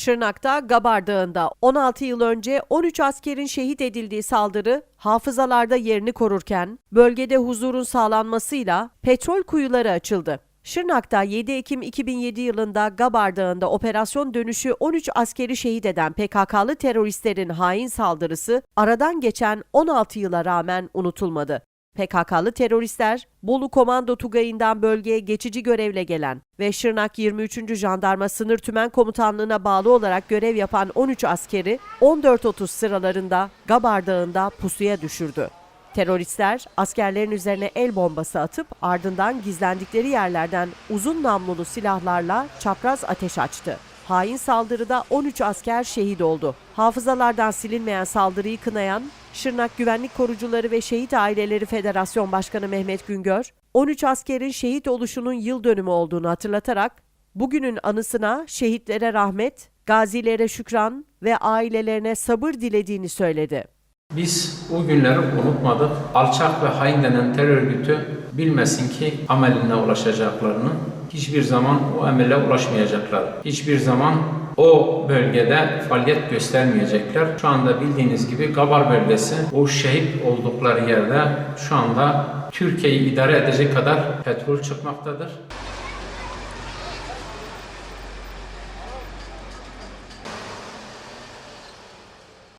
Şırnak'ta Gabar Dağı'nda 16 yıl önce 13 askerin şehit edildiği saldırı hafızalarda yerini korurken bölgede huzurun sağlanmasıyla petrol kuyuları açıldı. Şırnak'ta 7 Ekim 2007 yılında Gabar Dağı'nda operasyon dönüşü 13 askeri şehit eden PKK'lı teröristlerin hain saldırısı aradan geçen 16 yıla rağmen unutulmadı. PKK'lı teröristler Bolu Komando Tugayı'ndan bölgeye geçici görevle gelen ve Şırnak 23. Jandarma Sınır Tümen Komutanlığı'na bağlı olarak görev yapan 13 askeri 14.30 sıralarında Gabar Dağı'nda pusuya düşürdü. Teröristler askerlerin üzerine el bombası atıp ardından gizlendikleri yerlerden uzun namlulu silahlarla çapraz ateş açtı. Hain saldırıda 13 asker şehit oldu. Hafızalardan silinmeyen saldırıyı kınayan Şırnak Güvenlik Korucuları ve Şehit Aileleri Federasyon Başkanı Mehmet Güngör, 13 askerin şehit oluşunun yıl dönümü olduğunu hatırlatarak bugünün anısına şehitlere rahmet, gazilere şükran ve ailelerine sabır dilediğini söyledi. Biz o günleri unutmadık. Alçak ve hain denen terör örgütü bilmesin ki ameline ulaşacaklarını, hiçbir zaman o emele ulaşmayacaklar. Hiçbir zaman o bölgede faaliyet göstermeyecekler. Şu anda bildiğiniz gibi Gabar bölgesi o şehit oldukları yerde şu anda Türkiye'yi idare edecek kadar petrol çıkmaktadır.